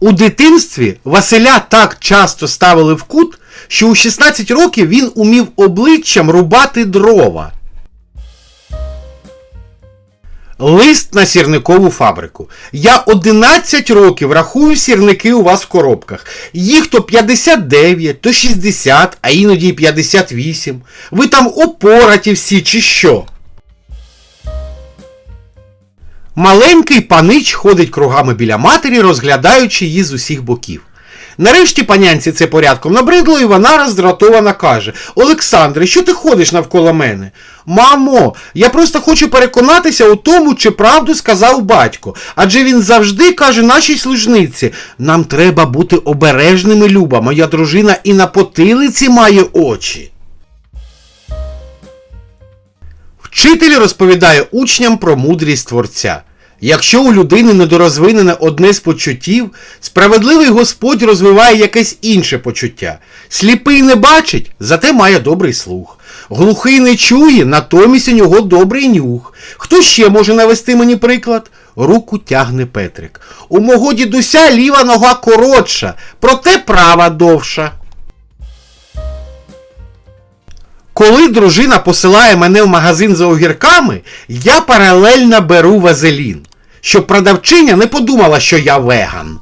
У дитинстві Василя так часто ставили в кут, що у 16 років він умів обличчям рубати дрова. Лист на сірникову фабрику. Я 11 років рахую сірники у вас в коробках. Їх то 59, то 60, а іноді 58. Ви там опораті всі чи що? Маленький панич ходить кругами біля матері, розглядаючи її з усіх боків. Нарешті панянці це порядком набридло, і вона роздратована каже: Олександре, що ти ходиш навколо мене? Мамо, я просто хочу переконатися у тому, чи правду сказав батько. Адже він завжди каже нашій служниці: нам треба бути обережними, Люба, моя дружина і на потилиці має очі. Вчитель розповідає учням про мудрість творця. Якщо у людини недорозвинене одне з почуттів, справедливий Господь розвиває якесь інше почуття. Сліпий не бачить, зате має добрий слух. Глухий не чує, натомість у нього добрий нюх. Хто ще може навести мені приклад? Руку тягне Петрик. У мого дідуся ліва нога коротша, проте права довша. Коли дружина посилає мене в магазин за огірками, я паралельно беру вазелін, щоб продавчиня не подумала, що я веган.